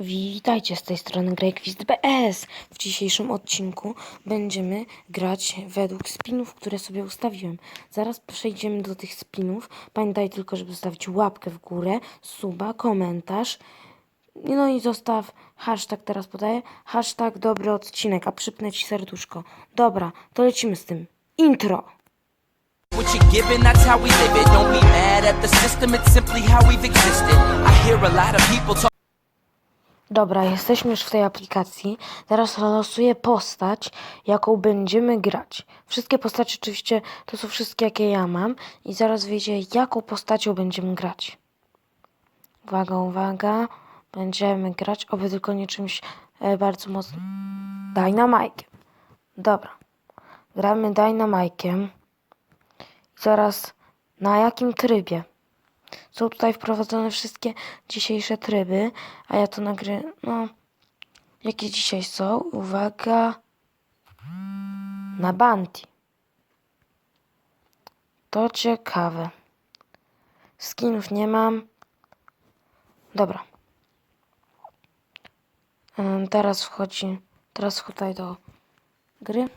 Witajcie z tej strony GreyQuizBS. W dzisiejszym odcinku będziemy grać według spinów, które sobie ustawiłem. Zaraz przejdziemy do tych spinów. Pamiętaj tylko, żeby zostawić łapkę w górę, suba, komentarz. No i zostaw hashtag, teraz podaję, hashtag dobry odcinek, a przypnę ci serduszko. Dobra, to lecimy z tym. Intro! What you're given, that's how we live it. Don't be mad at the system, it's simply how we've existed. I hear a lot of people talk. Dobra, jesteśmy już w tej aplikacji. Teraz losuję postać, jaką będziemy grać. Wszystkie postacie oczywiście to są wszystkie, jakie ja mam. I zaraz wyjdzie, jaką postacią będziemy grać. Uwaga, uwaga. Będziemy grać, oby tylko nie czymś e, bardzo mocnym. Dynamite. Dobra. Gramy Dynamite'iem. I zaraz, na jakim trybie? Są tutaj wprowadzone wszystkie dzisiejsze tryby, a ja to nagry... No, jakie dzisiaj są? Uwaga. Na Bounty. To ciekawe. Skinów nie mam. Dobra. Teraz wchodzi... Teraz tutaj do gry.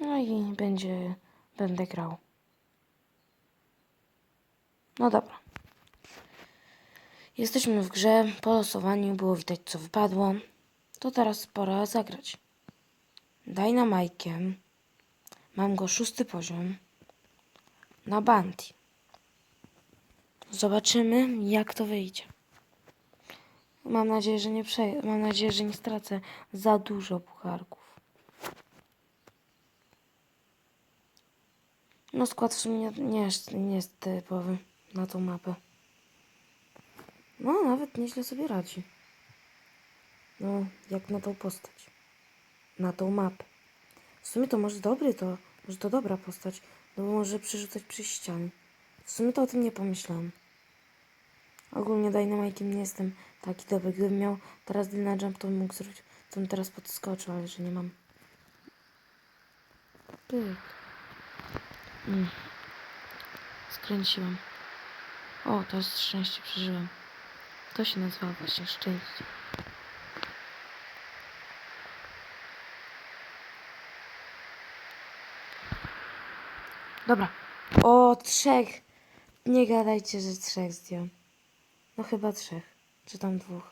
No i będzie... Będę grał. No dobra. Jesteśmy w grze. Po losowaniu było widać, co wypadło. To teraz pora zagrać. Dynamite'iem. Mam go szósty poziom. Na Bounty. Zobaczymy, jak to wyjdzie. Mam nadzieję, że nie prze... Mam nadzieję, że nie stracę za dużo pucharków. No skład w sumie nie, nie, nie jest typowy na tą mapę. No, nawet nieźle sobie radzi. No, jak na tą postać. Na tą mapę. W sumie to może dobry to, może to dobra postać, no bo może przerzucać przez ściany. W sumie to o tym nie pomyślałam. Ogólnie Dynamite'iem nie jestem taki dobry. Gdybym miał teraz deal jump, to bym mógł zrobić, to bym teraz podskoczył, ale że nie mam. Pyk. Mm. Skręciłem. O, to jest szczęście, przeżyłem. To się nazywa właśnie szczęście. Dobra. O, trzech. Nie gadajcie, że trzech zdjąłem. No chyba trzech. Czy tam dwóch.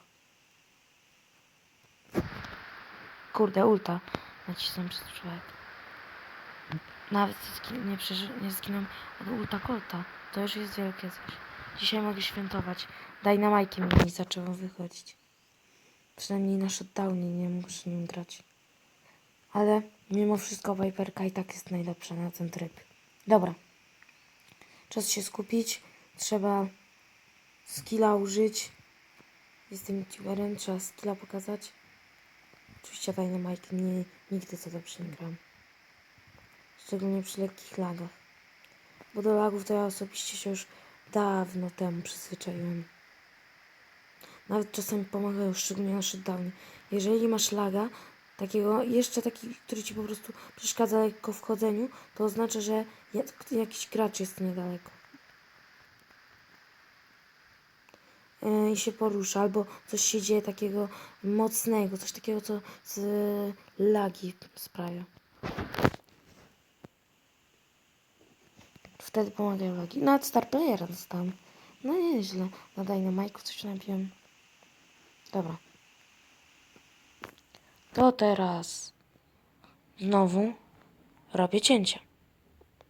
Kurde, ulta. Nacisnąłem przez człowiek. Nawet nie, nie zginąłem od ulta kolta. To już jest wielkie coś. Dzisiaj mogę świętować. Dynamite'iem mi zaczęło wychodzić. Przynajmniej na shutdownie nie muszę nim grać. Ale mimo wszystko Viperka i tak jest najlepsza na ten tryb. Dobra. Czas się skupić. Trzeba skilla użyć. Jestem youtuberem, trzeba skilla pokazać. Oczywiście Dynamite nie, nigdy co dobrze nie gram. Szczególnie przy lekkich lagach. Bo do lagów to ja osobiście się już dawno temu przyzwyczaiłem. Nawet czasami pomagają, szczególnie na shutdownie. Jeżeli masz laga, takiego, jeszcze taki, który ci po prostu przeszkadza lekko w chodzeniu, to oznacza, że jak- jakiś gracz jest niedaleko. Yy, I się porusza, albo coś się dzieje takiego mocnego, coś takiego, co z lagi sprawia. Wtedy pomagają lagi. Nawet Star Playera dostałem. No nieźle. Na Dynamite'u coś nabiłem. Dobra. To teraz znowu robię cięcie.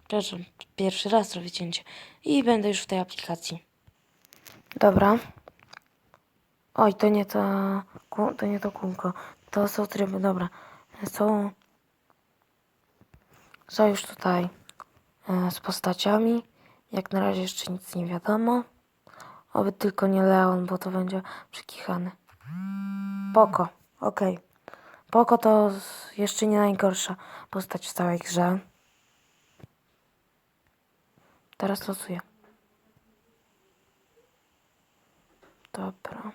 Przepraszam, pierwszy raz robię cięcie. I będę już w tej aplikacji. Dobra. Oj, to nie to, to nie to kółko. To są tryby, dobra. Są, są już tutaj z postaciami. Jak na razie jeszcze nic nie wiadomo. Oby tylko nie Leon, bo to będzie przykichany. Poko, okej. Poko to jeszcze nie najgorsza postać w całej grze. Teraz losuję. Dobra.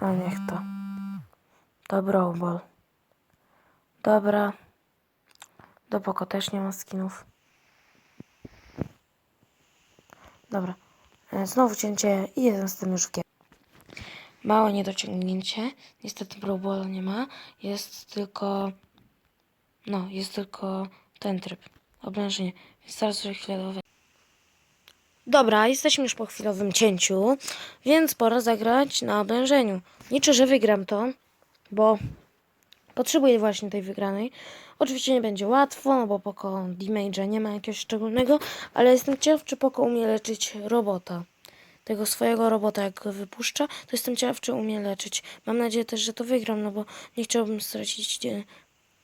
A niech to. Brawl Ball. Dobra. Do Poko też nie ma skinów. Dobra. E, Znowu cięcie i jestem już w gie. Małe niedociągnięcie. Niestety Brawlbola nie ma. Jest tylko... No, jest tylko ten tryb. Oblężenie. Więc teraz sobie chwilę dowie. Dobra, jesteśmy już po chwilowym cięciu, więc pora zagrać na oblężeniu. Liczę, że wygram to, bo potrzebuję właśnie tej wygranej. Oczywiście nie będzie łatwo, no bo Poko damage'a nie ma jakiegoś szczególnego, ale jestem ciekaw, czy Poko umie leczyć robota. Tego swojego robota, jak go wypuszcza, to jestem ciekaw, czy umie leczyć. Mam nadzieję też, że to wygram, no bo nie chciałbym stracić e,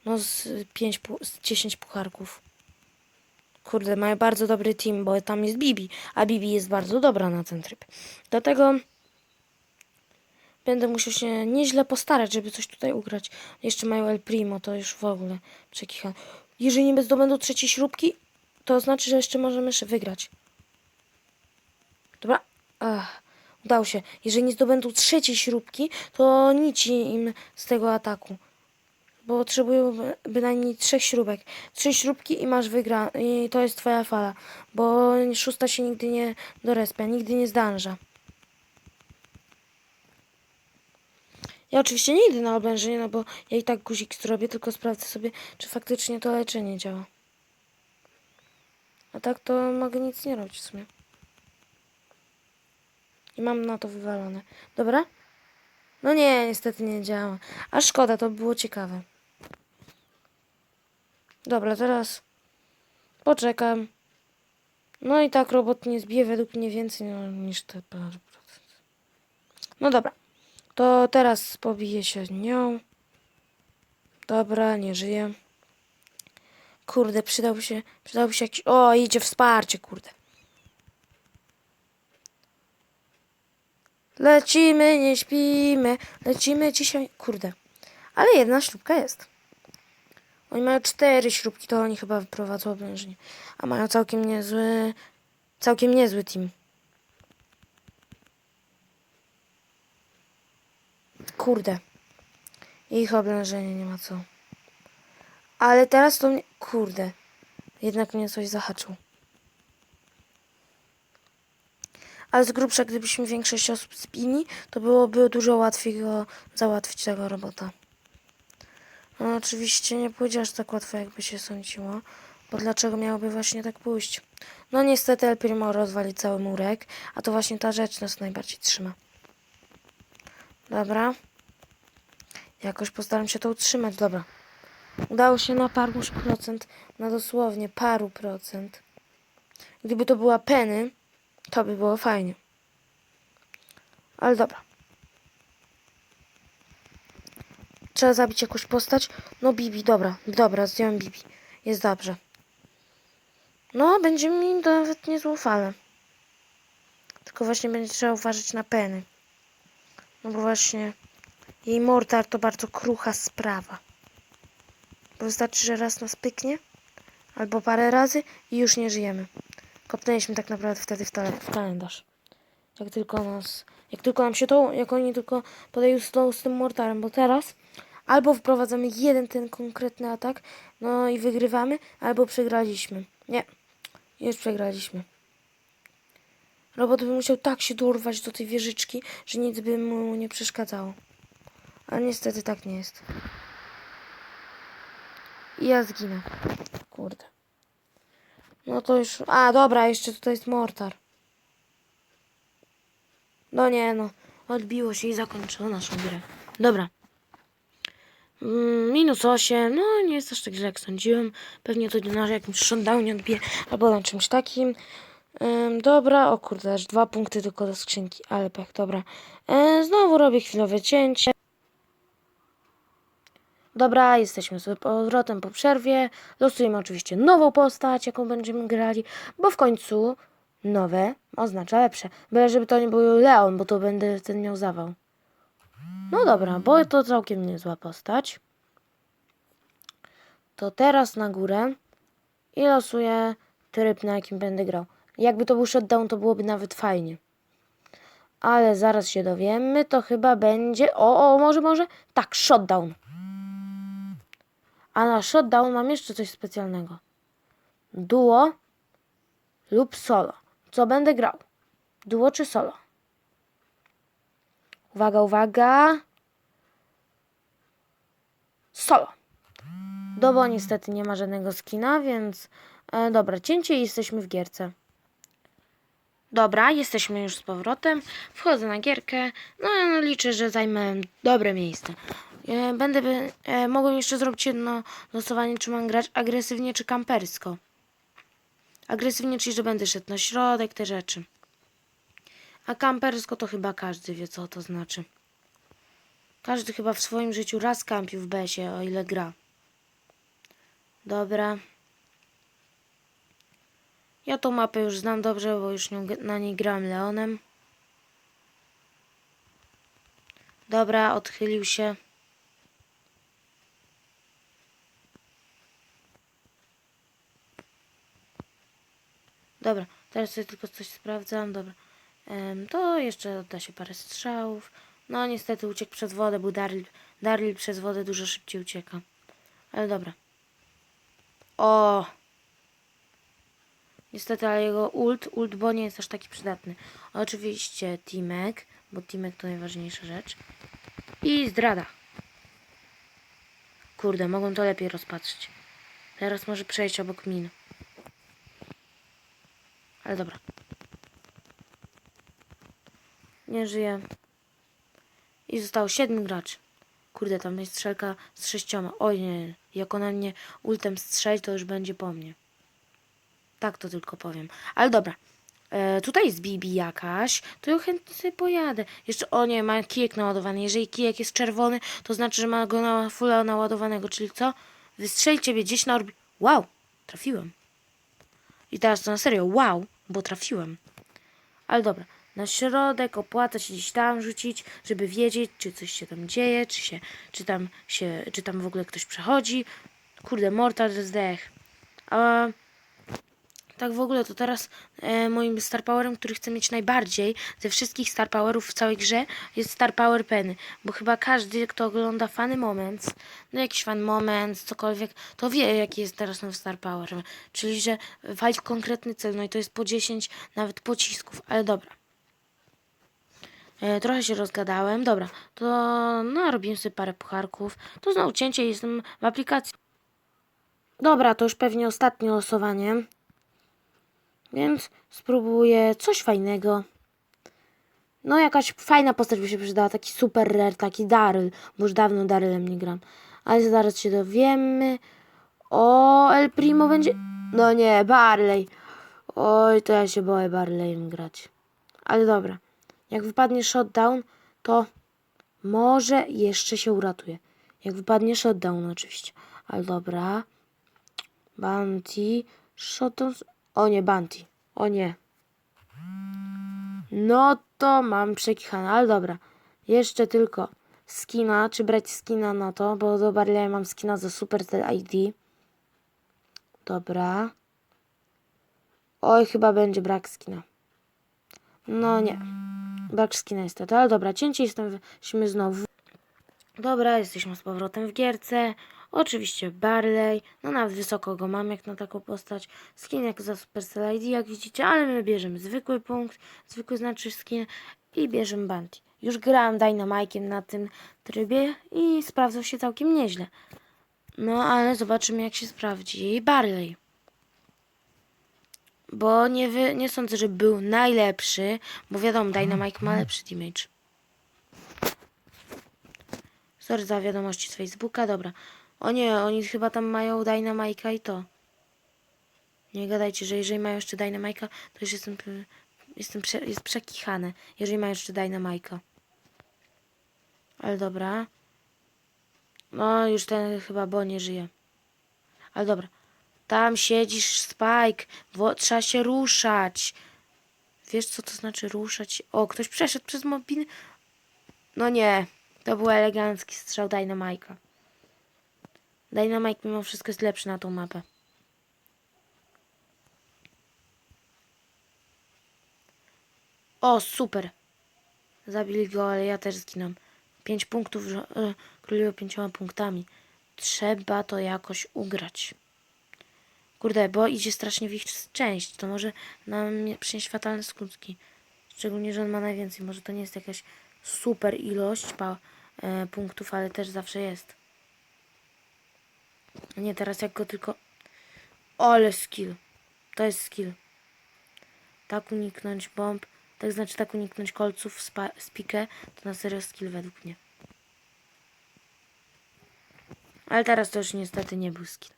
no z 5, z 10 pucharków. Kurde, mają bardzo dobry team, bo tam jest Bibi, a Bibi jest bardzo dobra na ten tryb. Dlatego będę musiał się nieźle postarać, żeby coś tutaj ugrać. Jeszcze mają El Primo, to już w ogóle przekicha. Jeżeli nie zdobędą trzeciej śrubki, to znaczy, że jeszcze możemy wygrać. Dobra. Ach, udało się. Jeżeli nie zdobędą trzeciej śrubki, to nic im z tego ataku. Bo potrzebują by- bynajmniej trzech śrubek. Trzy śrubki i masz wygra. I to jest twoja fala. Bo szósta się nigdy nie dorespia, nigdy nie zdąża. Ja oczywiście nie idę na oblężenie, no bo ja i tak guzik zrobię, tylko sprawdzę sobie, czy faktycznie to leczenie działa. A tak to mogę nic nie robić w sumie. I mam na to wywalone. Dobra? No nie, niestety nie działa. A szkoda, to było ciekawe. Dobra, teraz poczekam. No i tak robot nie zbije według mnie więcej no, niż te parę procent. No dobra. To teraz pobiję się z nią. Dobra, nie żyje. Kurde, przydałby się, przydałby się jakiś... O, idzie wsparcie, kurde. Lecimy, nie śpimy, lecimy dzisiaj. Kurde. Ale jedna śrubka jest. Oni mają cztery śrubki, to oni chyba wyprowadzą oblężenie. A mają całkiem niezły, całkiem niezły team. Kurde. Ich oblężenie nie ma co. Ale teraz to mnie... Kurde. Jednak mnie coś zahaczył. Ale z grubsza, gdybyśmy większość osób spili, to byłoby dużo łatwiej go załatwić tego robota. No oczywiście nie pójdzie aż tak łatwo, jakby się sądziło. Bo dlaczego miałoby właśnie tak pójść? No niestety El Primo rozwali cały murek, a to właśnie ta rzecz nas najbardziej trzyma. Dobra. Jakoś postaram się to utrzymać, dobra. Udało się na paru procent, na dosłownie paru procent. Gdyby to była Penny, to by było fajnie. Ale dobra. Trzeba zabić jakąś postać. No Bibi, dobra, dobra, zdjąłem Bibi. Jest dobrze. No, będzie mi nawet niezłą falę. Tylko właśnie będzie trzeba uważać na Penny. No bo właśnie jej mortar to bardzo krucha sprawa. Bo wystarczy, że raz nas pyknie, albo parę razy i już nie żyjemy. Kopnęliśmy tak naprawdę wtedy w, w kalendarz. Jak tylko nas, jak tylko nam się to, jak oni tylko podają tą- z tym mortarem, bo teraz albo wprowadzamy jeden ten konkretny atak, no i wygrywamy, albo przegraliśmy. Nie, już przegraliśmy. Robot by musiał tak się dorwać do tej wieżyczki, że nic by mu nie przeszkadzało. Ale niestety tak nie jest. I ja zginę. Kurde. No to już... A, dobra, jeszcze tutaj jest mortar. No nie, no. Odbiło się i zakończyło naszą grę. Dobra. Mm, minus 8. No, nie jest aż tak źle, jak sądziłem. Pewnie to na jakimś shutdownie odbije, albo na czymś takim. Ym, dobra, o kurde, aż dwa punkty tylko do skrzynki, ale pech, dobra. E, znowu robię chwilowe cięcie. Dobra, jesteśmy z powrotem po przerwie. Losujemy oczywiście nową postać, jaką będziemy grali, bo w końcu nowe oznacza lepsze. Byle żeby to nie był Leon, bo to będę ten miał zawał. No dobra, bo to całkiem niezła postać. To teraz na górę i losuję tryb, na jakim będę grał. Jakby to był shutdown, to byłoby nawet fajnie. Ale zaraz się dowiemy, to chyba będzie... O, o, może, może? Tak, shutdown. A na shutdown mam jeszcze coś specjalnego. Duo lub solo. Co będę grał? Duo czy solo? Uwaga, uwaga. Solo. No bo niestety nie ma żadnego skina, więc e, dobra, cięcie i jesteśmy w gierce. Dobra, jesteśmy już z powrotem. Wchodzę na gierkę. No liczę, że zajmę dobre miejsce. E, będę, e, mogłem jeszcze zrobić jedno losowanie, czy mam grać agresywnie, czy kampersko. Agresywnie, czyli że będę szedł na środek, te rzeczy. A kampersko to chyba każdy wie, co to znaczy. Każdy chyba w swoim życiu raz kampił w besie, o ile gra. Dobra. Ja tą mapę już znam dobrze, bo już nią, na niej grałem Leonem. Dobra, odchylił się. Dobra, teraz sobie tylko coś sprawdzam. Dobra. Em, to jeszcze odda się parę strzałów. No niestety uciekł przez wodę, bo Darryl, Darryl przez wodę dużo szybciej ucieka. Ale dobra. O! Niestety, ale jego ult, ult, bo nie jest aż taki przydatny. Oczywiście Timek, bo Timek to najważniejsza rzecz. I zdrada. Kurde, mogłem to lepiej rozpatrzeć. Teraz może przejść obok min. Ale dobra. Nie żyje. I zostało siedmiu graczy. Kurde, tam jest strzelka z sześcioma. Oj nie, jak ona mnie ultem strzeli, to już będzie po mnie. Tak to tylko powiem. Ale dobra. E, tutaj jest Bibi jakaś, to ja chętnie sobie pojadę. Jeszcze, o nie, ma kijek naładowany. Jeżeli kijek jest czerwony, to znaczy, że ma go na fulla naładowanego. Czyli co? Wystrzeli ciebie gdzieś na orbi... Wow, trafiłem. I teraz to na serio, wow, bo trafiłem. Ale dobra, na środek opłaca się gdzieś tam rzucić, żeby wiedzieć, czy coś się tam dzieje, czy się, czy tam się, czy tam w ogóle ktoś przechodzi. Kurde, mortal zdech. A tak w ogóle to teraz e, moim star powerem, który chcę mieć najbardziej ze wszystkich star powerów w całej grze jest star power penny, bo chyba każdy, kto ogląda Funny Moments, no jakiś fan moment, cokolwiek, to wie jaki jest teraz nowy star power, czyli że walić w konkretny cel, no i to jest po 10 nawet pocisków, ale dobra. E, trochę się rozgadałem, dobra, to no robiłem sobie parę pucharków, to znowu cięcie jestem w aplikacji. Dobra, to już pewnie ostatnie losowanie. Więc spróbuję coś fajnego. No jakaś fajna postać by się przydała, taki super rare, taki Daryl, bo już dawno Darylem nie gram. Ale zaraz się dowiemy. O, El Primo będzie... No nie, Barley. Oj, to ja się boję Barleyem grać. Ale dobra. Jak wypadnie shutdown, to może jeszcze się uratuje. Jak wypadnie shutdown oczywiście. Ale dobra. Bounty. Shutdown. O nie, Bounty. O nie. No to mam przekichane, ale dobra. Jeszcze tylko skina. Czy brać skina na to? Bo do Barleya mam skina za Supercell ID. Dobra. Oj, chyba będzie brak skina. No nie. Brak skina niestety, ale dobra. Cięcie jesteśmy znowu. Dobra, jesteśmy z powrotem w gierce. Oczywiście Barley. No nawet wysoko go mam jak na taką postać. Skin jak za Supercell ID, jak widzicie, ale my bierzemy zwykły punkt, zwykły znaczy skin i bierzemy Bounty. Już grałem Dynamike'iem na tym trybie i sprawdzał się całkiem nieźle. No ale zobaczymy jak się sprawdzi Barley. Bo nie, wy, nie sądzę, że był najlepszy, bo wiadomo, Dynamite ma lepszy damage. Sorry za wiadomości z Facebooka, dobra. O nie, oni chyba tam mają Dynamite'a i to. Nie gadajcie, że jeżeli mają jeszcze Dynamite'a, to już jestem, jestem prze, jest przekichane, jeżeli mają jeszcze Dynamite'a. Ale dobra. No, już ten chyba Bo nie żyje. Ale dobra. Tam siedzisz, Spike. Wo, trzeba się ruszać. Wiesz, co to znaczy ruszać? O, ktoś przeszedł przez mobil. No nie. To był elegancki strzał Dynamite'a. Dynamite mimo wszystko jest lepszy na tą mapę. O, super. Zabili go, ale ja też zginam. Pięć punktów, że- e, królują pięcioma punktami. Trzeba to jakoś ugrać. Kurde, bo idzie strasznie w ich część. To może nam nie- przynieść fatalne skutki. Szczególnie, że on ma najwięcej. Może to nie jest jakaś super ilość e, punktów, ale też zawsze jest. Nie, teraz jak go tylko... Ale skill. To jest skill. Tak uniknąć bomb. Tak znaczy tak uniknąć kolców z, pikę. To na serio skill według mnie. Ale teraz to już niestety nie był skill.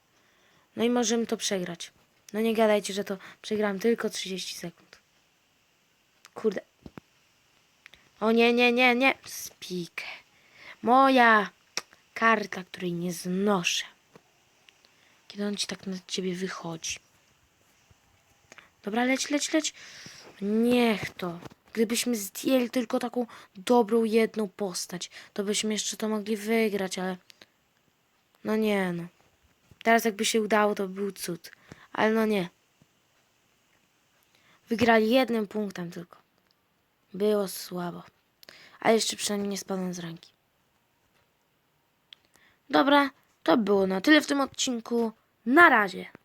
No i możemy to przegrać. No nie gadajcie, że to przegram tylko 30 sekund. Kurde. O nie, nie, nie, nie. Spikę. Moja karta, której nie znoszę. Kiedy on ci tak na ciebie wychodzi. Dobra, leć, leć, leć. Niech to. Gdybyśmy zdjęli tylko taką dobrą jedną postać, to byśmy jeszcze to mogli wygrać, ale... No nie no. Teraz jakby się udało, to by był cud. Ale no nie. Wygrali jednym punktem tylko. Było słabo. Ale jeszcze przynajmniej nie spadłem z ranki. Dobra, to było na tyle w tym odcinku. Na razie.